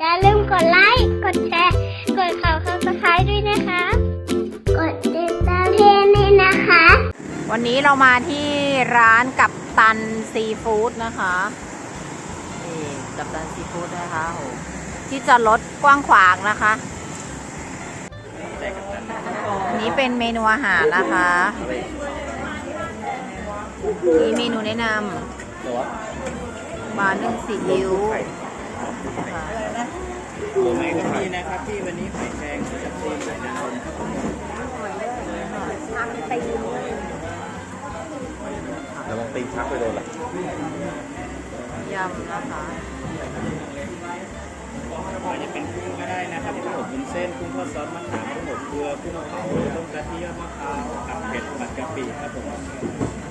อย่าลืมกดไลค์ กดแชร์ กดข่าวข่าวสไครด้วยนะคะ กดติดตามเพจนี้นะคะ วันนี้เรามาที่ร้านกับตันซีฟู้ดนะคะนี่กับตันซีฟู้ดนะคะโหที่จอดรถกว้างขวางนะคะนนี้เป็นเมนูอาหารนะคะ มีเมนูแนะนำ บาร์นึ่งซีอิ๊วค่ะตัวใหม่ก็มีนะครับพี่วันนี้ไข่แดงจะตีนไข่ดาวนะครับผมระวังตีนชักไปโดนหลังยำนะคะก็จะเป็นกุ้งก็ได้นะครับกุ้งอบวุ้นเส้นกุ้งทอดซอสมะขามกุ้งอบเกลือกุ้งเผาต้มกะทิยอดมะพร้าวกับเผ็ดผัดกะปิครับผม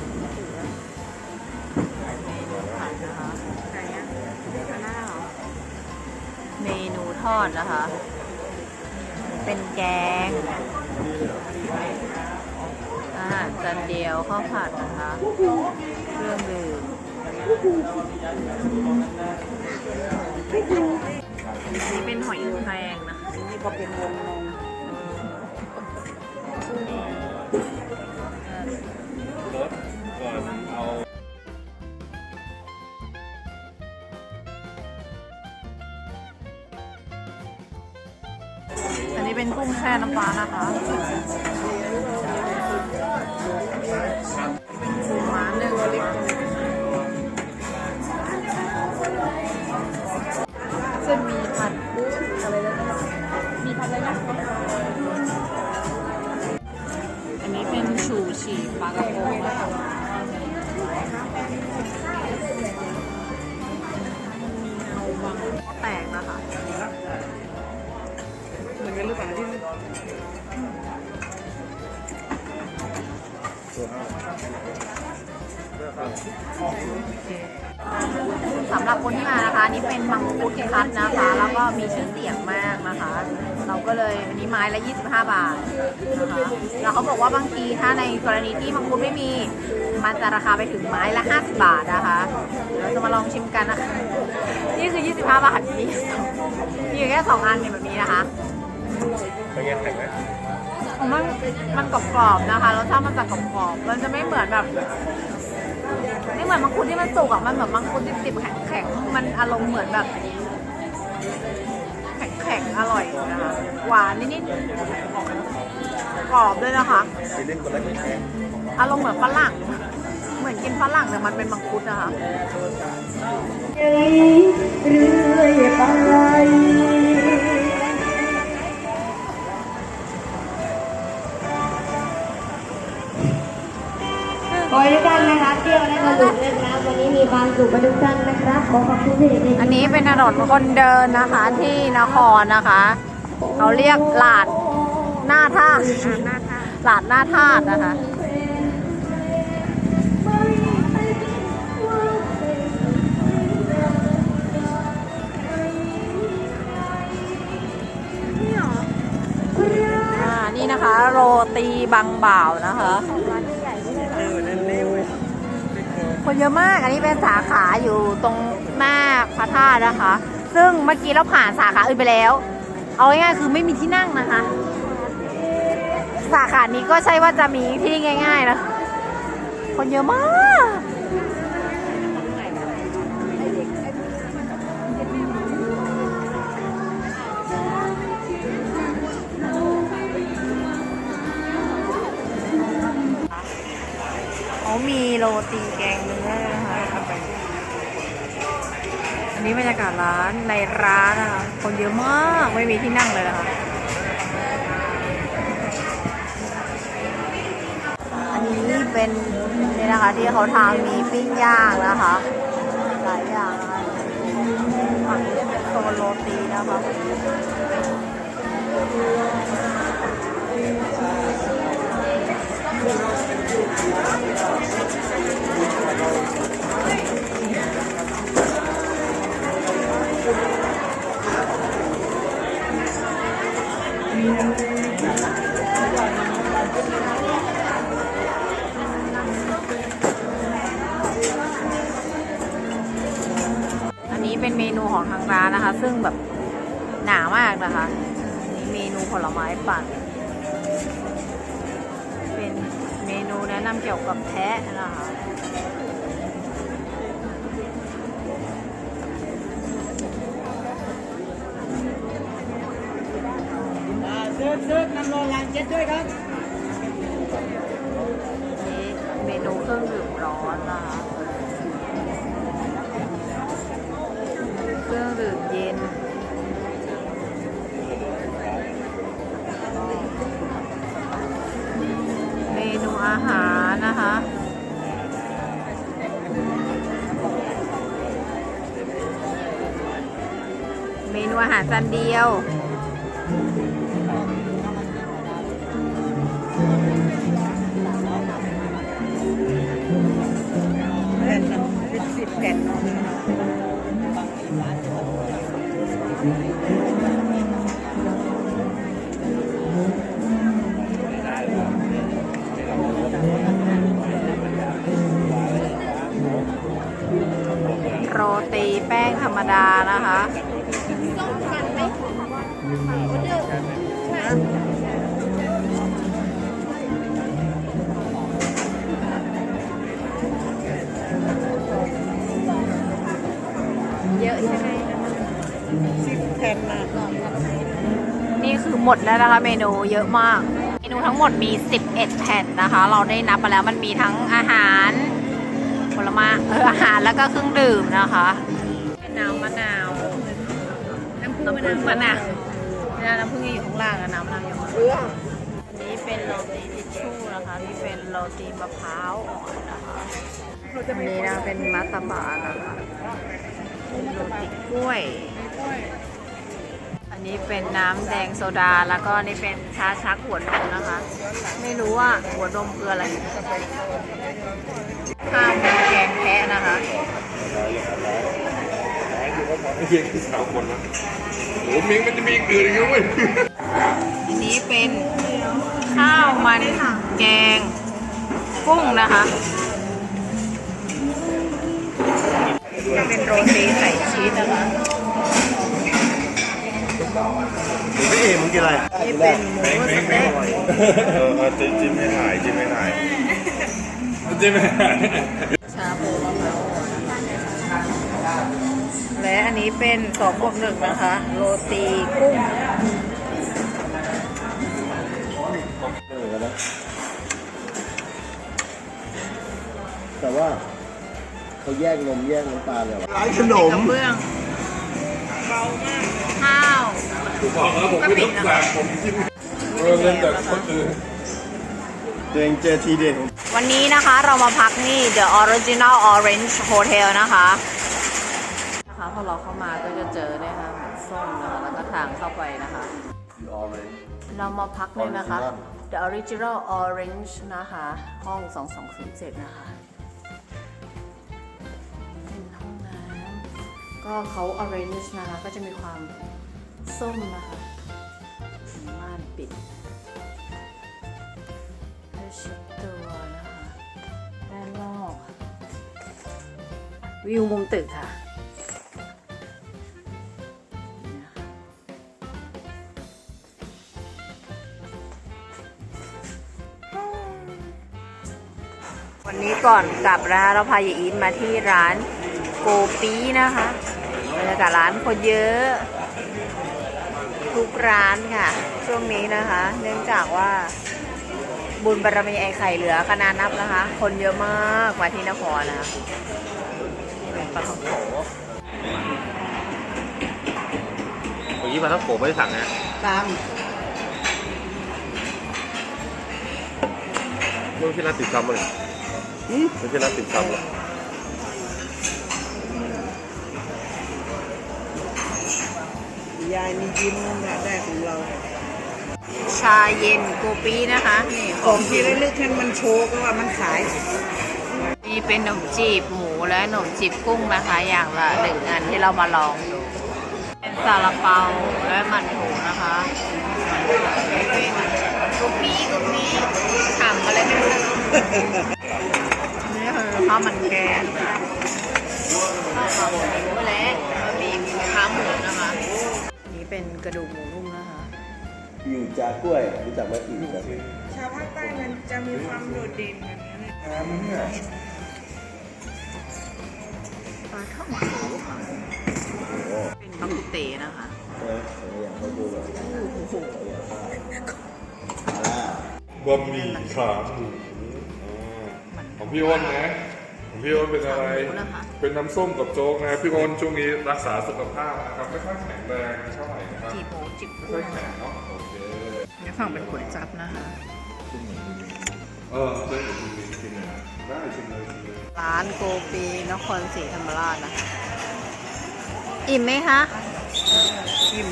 ทอดนะคะ เป็นแกงอาหารจานเดียวข้าวผัดนะคะ เครื่องดื่มนี่เป็นหอยแครงนะคะนี่ก็เป็นวงนม เป็นกุ้งแช่น้ำปลานะคะ นะคะ เราก็เลยอันนี้ไม้ละ 25 บาทนะคะแล้วเขาบอกว่าบางทีถ้าในกรณีที่มังคุดไม่มีมันจะราคาไปถึงไม้ละ 50 บาทนะคะเดี๋ยวเราจะมาลองชิมกันนะคะนี่คือ 25 บาทมีมีอยู่แค่สองอันเนี่ยแบบนี้นะคะเป็นไงแข็งไหมมันมันกรอบๆนะคะรสชาติมันจะกรอบๆมันจะไม่เหมือนแบบไม่เหมือนมังคุดที่มันสุกอะมันเหมือนมังคุดดิบๆแข็งๆมันอารมณ์เหมือนแบบ แข็งอร่อยนะคะหวานนิดๆกรอบด้วยนะคะ อารมณ์เหมือนฝรั่ง เหมือนกินฝรั่งแต่มันเป็นมังคุดนะคะ วันนี้มีความสุขกันนะครับขอขอบคุณที่อันนี้เป็นถนนคนเดินนะคะที่นครนะคะเขาเรียกหลาดหน้าท่าตุหลาดหน้าท่าตุนะคะนี่นะคะ โรตีบางบ่าวนะคะ คนเยอะมาก อันนี้เป็นสาขาอยู่ตรงหน้าพระธาตุนะคะ ซึ่งเมื่อกี้เราผ่านสาขาอื่นไปแล้ว เอาง่ายๆคือไม่มีที่นั่งนะคะ สาขานี้ก็ใช่ว่าจะมีที่ง่าย ๆ นะ คนเยอะมากเขามีโรตีแกงเนื้อ นี้บรรยากาศร้านในร้านนะคะ คนเยอะมากไม่มีที่นั่งเลยนะคะ อันนี้เป็นนี่นะคะที่เขาทำมีปิ้งย่างนะคะ หลายอย่างนะคะฝั่งนี้เป็นโซนโรตีนะคะ หนามากนะคะอันนี้เมนูผลไม้ปั่น เป็นเมนูแนะนำเกี่ยวกับแพะนะคะเซิร์ฟเซิร์ฟนำโรลลานเจ็ดด้วยครับนี่เมนูเครื่องดื่มร้อนนะคะ เมนูอาหารจานเดียวแผ่นละเป็นสิบแผ่นโรตีแป้งธรรมดานะคะ บแผ่นนะนี่คือหมดแล้วนะคะเมนูเยอะมาก เมนูทั้งหมดมี 11 แผ่นนะคะ เราได้นับไปแล้วมันมีทั้งอาหารผลไม้เอออาหารแล้วก็เครื่องดื่มนะคะเป็นน้ำมะนาวน้ำผึ้งมะนาวมะนาวน้ำผึ้งอยู่ข้างล่างอะน้ำมะนาวอยู่ข้างล่างอันนี้เป็นโรตีทิชชู่นะคะนี่เป็นโรตีมะพร้าวอ่อนนะคะอันนี้นะเป็นมัสตาบานะคะโรตีกล้วย อันนี้เป็นน้ำแดงโซดาแล้วก็นี่เป็นชาชักหัวนมนะคะ ไม่รู้ว่าหัวนมคืออะไรข้าวมันแกงแพะนะคะไม่ใช่สาวคนนะโอ้มิงมันจะมีอย่างอื่นอีกนะเว้ยอันนี้เป็นข้าวมันแกงกุ้งนะคะนี่เป็นโรตีใส่ชีสนะคะ พี่เอ๋มึงกินอะไรนี่เป็นหมูสเต็กเออเออจิ้มจิ้มให้ถ่ายจิ้มให้ถ่ายจิ้มให้ถ่ายชาบูมะพร้าวอ่อนและอันนี้เป็นสองบวกหนึ่งนะคะ โรตีกุ้งแต่ว่าเขาแยกนมแยกน้ำตาลเลยเหรอร้านขนมกระเบื้อง ข้าวบอกแล้วผมเป็นลูกแฝดผมจิ้มเออเล่นแต่คนอื่นตัวเองเจอทีเด็ดของวันนี้นะคะเรามาพักนี่ The Original Orange Hotel นะคะนะคะพอเราเข้ามาก็จะเจอเนี่ยค่ะเหมือนส้มนะคะแล้วก็ทางเข้าไปนะคะเรามาพักเนี่ยนะคะ The Original Orange นะคะ ห้อง 2207นะคะ ก็เขา Orange นะคะ ก็จะมีความส้มนะคะม่านปิดเพื่อช็ดตัวนะคะ ด้านนอก วิวมุมตึกค่ะวันนี้ก่อนกลับนะคะเราพายายอีทมาที่ร้านโกปีนะคะ รรยากาศร้านคนเยอะ ทุกร้านค่ะ ช่วงนี้นะคะ เนื่องจากว่า บุญบารมีไอไข่เหลือขนาดนับนะคะ คนเยอะมากมาที่นครนะคะนี่เป็นปลาท่องโกเมื่อกี้มาทั้งโขไม่ได้สั่งนะตามไม่ใช่ร้านติดซ้ำเลยไม่ใช่ร้านติดซ้ำหรอก ยายนี่ยิ้มนะได้ของเรา ชาเย็นโกปีนะคะ นี่ของที่ระลึกให้มันโชว์ก็ว่ามันขายนี่เป็นขนมจีบหมูและขนมจีบกุ้งนะคะ อย่างละหนึ่งอันที่เรามาลองดูเป็นซาลาเปาและมันโถนะคะเป็นโกปีโกปีถามอะไรไม่รู้นี่คือข้าวมันแกง เป็นกระดูกหมูนุ่มนะคะ อยู่จากล้วยรู้จักไหมอยู่จากล้วยชาวภาคใต้มันจะมีความโดดเด่นแบบนี้เลยน้ำเนี่ยปลาท่องโกค่ะโอ้เป็นบักกุเตนะคะเอออย่างเขาดูแบบโอ้โหมาแล้วบะหมี่ขาหมูอ่าของพี่อ้นนะ ของพี่อ้นเป็นอะไรหมูนะคะ เป็นน้ำส้มกับโจ๊กนะพี่อ้นช่วงนี้รักษาสุขภาพนะครับไม่ค่อยแข็งแรงเท่าไหร่นะครับจีบหมูจิบไม่กุ้ค่องยแข็งเนาะโอเคนี่ฝั่งเป็นก๋วยจั๊บนะคะ เออเส้นอยู่ตรงนี้กินเลยนะได้ชิมเลยชิมเลยร้านโกปีนครศรีธรรมราชนะคะ อิ่มไหมคะ อิ่ม